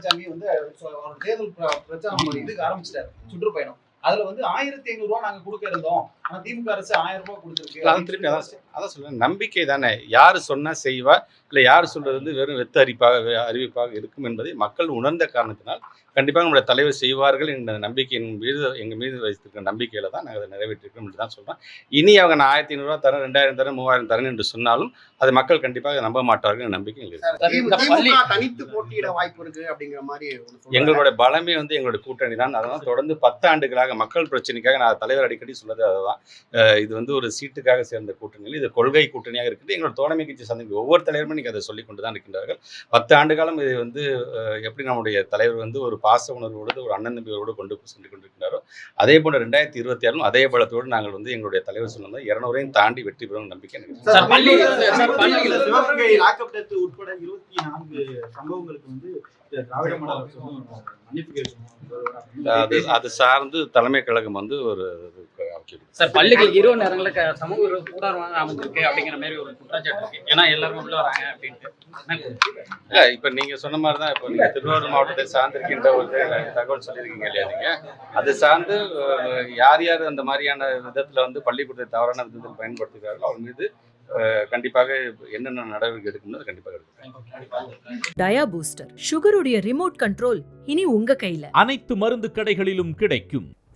பழனிசாமி வந்து சொ- தேர்தல் பிரச்சாரம் இதுக்கு ஆரம்பிச்சிட்டாரு சுற்றுப்பயணம். அதுல வந்து ஆயிரத்தி ஐநூறு ரூபா நாங்க கொடுக்க இருந்தோம். ஆனா திமுக அரசு ஆயிரம் ரூபாய் கொடுத்துருக்கு. அதான் திருப்பி அதான் அதான் சொல்றேன். நம்பிக்கை தானே. யார் சொன்னா செய்வா? இல்லை யார் சொல்றது வந்து வெறும் வெத்த அறிப்பாக அறிவிப்பாக இருக்கும் என்பதை மக்கள் உணர்ந்த காரணத்தினால் கண்டிப்பாக நம்முடைய தலைவர் செய்வார்கள் என்ற நம்பிக்கையின் மீது எங்கள் மீது வைத்திருக்கிற நம்பிக்கையில தான் நாங்கள் அதை நிறைவேற்றிருக்கோம் என்று தான் சொல்றோம். இனி அவங்க நான் ஆயிரத்தி ஐநூறுரூவா தரேன் ரெண்டாயிரம் தரேன் மூவாயிரம் தரேன் என்று சொன்னாலும் அதை மக்கள் கண்டிப்பாக நம்ப மாட்டார்கள் என்ற நம்பிக்கை எங்களுக்கு பள்ளி தனித்து போட்டியிட வாய்ப்பு இருக்கு அப்படிங்கிற மாதிரி. எங்களுடைய பலமே வந்து எங்களுடைய கூட்டணி தான். அதனால் தொடர்ந்து பத்து ஆண்டுகளாக மக்கள் பிரச்சனைக்காக நான் தலைவர் அடிக்கடி சொல்றது அதுதான். இது வந்து ஒரு சீட்டுக்காக சேர்ந்த கூட்டணியில் இது கொள்கை கூட்டணியாக இருக்குது எங்களோட தோழமை கட்சி சந்தை ஒவ்வொரு தலைவருமே இன்னைக்கு அதை சொல்லி கொண்டு தான் இருக்கின்றார்கள் பத்து ஆண்டு காலம் இது வந்து எப்படி நம்முடைய தலைவர் வந்து ஒரு பாச உணர்வோடு ஒரு அண்ணன் தம்பியோடு கொண்டு சென்று கொண்டிருக்கிறாரோ அதே போல ரெண்டாயிரத்தி இருபத்தி ஆறும் அதே பலத்தோடு நாங்கள் வந்து எங்களுடைய தலைவர் சொன்னது இருநூறையும் தாண்டி வெற்றி பெறும் நம்பிக்கை உட்பட இருபத்தி நான்கு சம்பவங்களுக்கு வந்து அது அது சார்ந்து தலைமை கழகம் வந்து ஒரு. சார் பள்ளிகள் இரவு நேரங்களில் க- சமூக கூடாரமாக அமைஞ்சிருக்கு அப்படிங்கிற மாதிரி ஒரு குற்றச்சாட்டு இருக்கு. ஏன்னா எல்லாருமே உள்ள வராங்க அப்படின்ட்டு. இல்ல, இப்ப நீங்க சொன்ன மாதிரி தான் இப்போ நீங்க திருவாரூர் மாவட்டத்தை சார்ந்திருக்கின்ற ஒரு தகவல் சொல்லியிருக்கீங்க இல்லையா நீங்க? அது சார்ந்து யார் யார் அந்த மாதிரியான விதத்துல வந்து பள்ளிக்கூடத்தை தவறான விதத்தில் பயன்படுத்துகிறார்களோ அவர் மீது கண்டிப்பாக என்னென்ன நடவடிக்கை எடுக்கணும் கண்டிப்பாக எடுக்கும் டயா பூஸ்டர் சுகருடைய ரிமோட் கண்ட்ரோல் இனி உங்க கையில. அனைத்து மருந்து கடைகளிலும் கிடைக்கும்.